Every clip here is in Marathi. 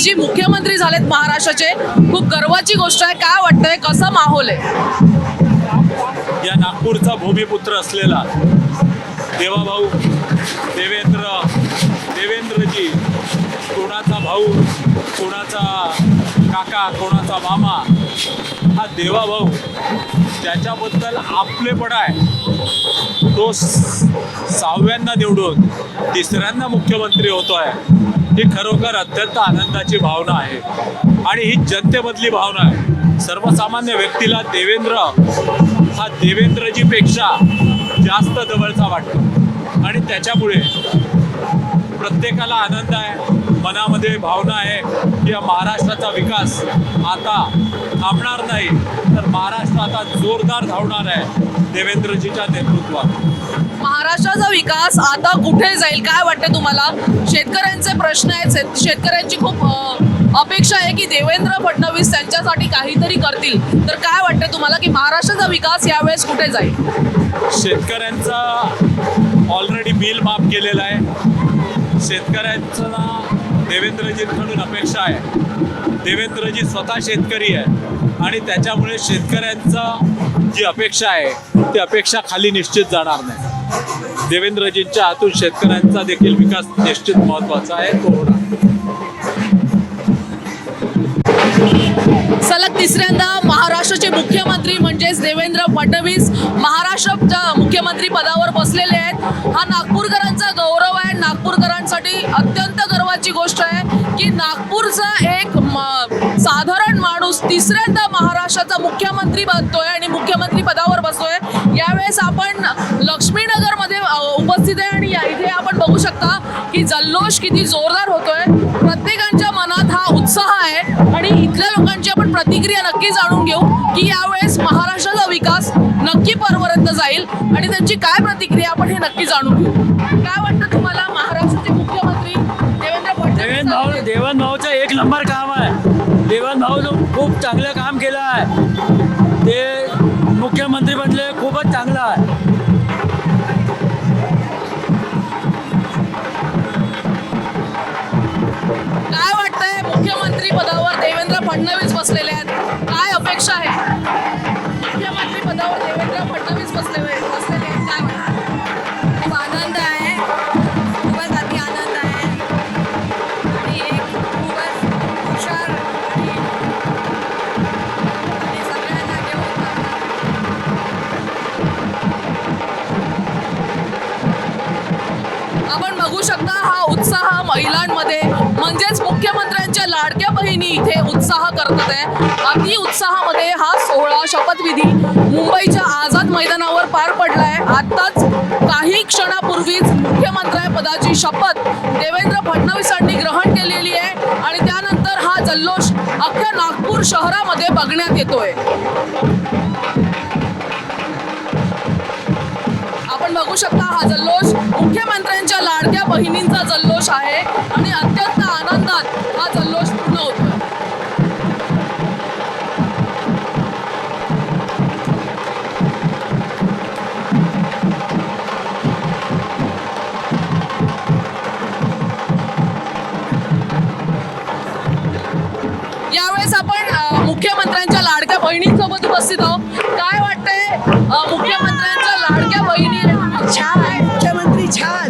फडणवीसजी मुख्यमंत्री झालेत महाराष्ट्राचे खूप गर्वाची गोष्ट आहे. काय वाटतंय? कसं माहोल आहे? या नागपूरचा भूमिपुत्र असलेला देवाभाऊ देवेंद्र देवेंद्रजी कोणाचा भाऊ कोणाचा काका कोणाचा मामा हा देवाभाऊ त्याच्याबद्दल आपलेपणा आहे. तो स- सहाव्यांदा निवडून तिसऱ्यांदा मुख्यमंत्री होतो आहे ही खरोखर अत्यंत आनंदाची भावना आहे. आणि ही जनतेमधली भावना आहे. सर्वसामान्य व्यक्तीला देवेंद्र हा देवेंद्रजीपेक्षा जास्त जवळचा वाटतो. आणि त्याच्यामुळे प्रत्येकाला आनंद आहे मनामध्ये भावना आहे की या महाराष्ट्राचा विकास आता थांबणार नाही. तर महाराष्ट्र आता जोरदार धावणार आहे. देवेंद्रजीच्या नेतृत्वात. महाराष्ट्राचा विकास आता कुठे जाईल? काय वाटतं तुम्हाला? शेतकऱ्यांचे प्रश्न आहेत. शेत- शेतकऱ्यांची खूप अपेक्षा आहे की देवेंद्र फडणवीस त्यांच्यासाठी काहीतरी करतील. तर काय वाटतं तुम्हाला की महाराष्ट्राचा विकास यावेळेस कुठे जाईल? शेतकऱ्यांचा ऑलरेडी बिल माफ केलेलं आहे. शेतकऱ्यांचा देवेंद्रजींकडून अपेक्षा आहे. देवेंद्रजी स्वतः शेतकरी आहे. आणि त्याच्यामुळे शेतकऱ्यांचा जी अपेक्षा आहे ती अपेक्षा खाली निश्चित जाणार नाही. देवेंद्रजींच्या हातून शेतकऱ्यांचा देखील विकास निश्चित महत्त्वाचा आहे तो होणार. सलग तिसऱ्यांदा महाराष्ट्राचे मुख्यमंत्री म्हणजेच देवेंद्र फडणवीस महाराष्ट्राच्या मुख्यमंत्री पदावर बसलेले आहेत. हा नागपूरकरांचा गौरव आहे. नागपूरकरांसाठी अत्यंत गर्वाची गोष्ट आहे की नागपूरचा एक साधारण माणूस तिसऱ्या महाराष्ट्राचा मुख्यमंत्री बनतोय आणि मुख्यमंत्री पदावर बसतोय यावेळेस आपण लक्ष्मीनगरमध्ये उपस्थित आहे आणि इथे आपण बघू शकता की जल्लोष किती जोरदार होतोय. प्रत्येकाच्या मनात हा उत्साह आहे आणि इथल्या लोकांची आपण प्रतिक्रिया नक्की जाणून घेऊ की यावेळेस महाराष्ट्राचा विकास नक्की परपर्यंत जाईल आणि त्यांची काय प्रतिक्रिया आपण हे नक्की जाणून घेऊ. काय वाटतं तुम्हाला महाराष्ट्राचे मुख्यमंत्री देवेंद्र देवेंद्र फडणवीस भाऊ झाले? देवेंद्र भाऊचं एक नंबर काम देवान भाऊ खूप चांगलं काम केलं आहे. ते मुख्यमंत्री बनले खूपच चांगलं आहे. काय वाटतंय मुख्यमंत्री पदावर देवेंद्र फडणवीस बघू शकता हा उत्साह महिलांमध्ये. म्हणजेच मुख्यमंत्र्यांच्या लाडक्या बहिणी इथे उत्साह करत आहे. अति उत्साहामध्ये हा सोहळा शपथविधी मुंबईच्या आझाद मैदानावर पार पडलाय. आत्ताच काही क्षणापूर्वीच मुख्यमंत्री पदाची शपथ देवेंद्र फडणवीसांनी ग्रहण केलेली आहे. आणि त्यानंतर हा जल्लोष अख्ख्या नागपूर शहरामध्ये बघण्यात येतोय. बहिणींचा जल्लोष आहे आणि अत्यंत आनंदात हा जल्लोष पूर्ण होतो यावेळेस आपण मुख्यमंत्र्यांच्या लाडक्या बहिणींसोबत उपस्थित आहोत. काय वाटतंय मुख्यमंत्र्यांच्या लाडक्या बहिणी छान आहे मुख्यमंत्री छान.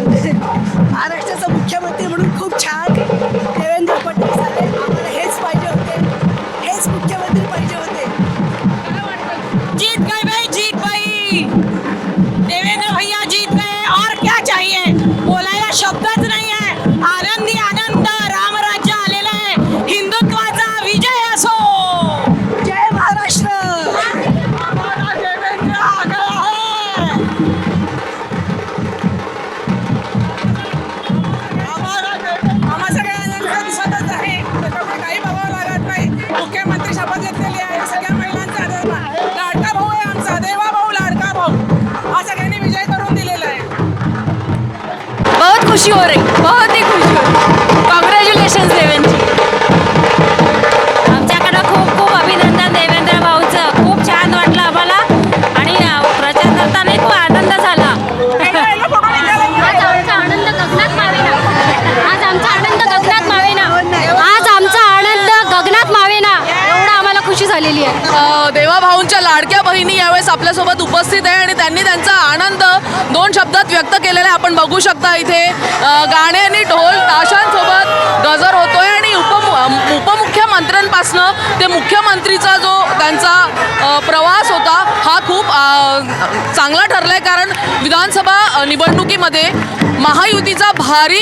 lloren. वहिनी यावेळेस आपल्यासोबत उपस्थित आहे आणि त्यांनी त्यांचा आनंद दोन शब्दात व्यक्त केलेला आहे. आपण बघू शकता इथे गाणे आणि ढोल ताशांसोबत गजर होतोय आणि उपम उपम प्रवासनं ते मुख्यमंत्रीचा जो त्यांचा प्रवास होता हा खूप चांगला ठरला आहे कारण विधानसभा निवडणुकीमध्ये महायुतीचा भारी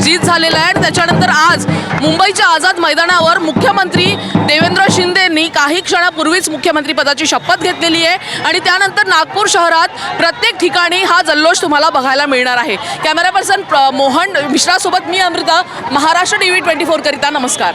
जीत झालेला आहे. आणि त्याच्यानंतर आज मुंबईच्या आझाद मैदानावर मुख्यमंत्री देवेंद्र शिंदेंनी काही क्षणापूर्वीच मुख्यमंत्रीपदाची शपथ घेतलेली आहे. आणि त्यानंतर नागपूर शहरात प्रत्येक ठिकाणी हा जल्लोष तुम्हाला बघायला मिळणार आहे. कॅमेरा पर्सन मोहन मिश्रासोबत मी Amruta. Maharashtra T V twenty फोरकरिता नमस्कार.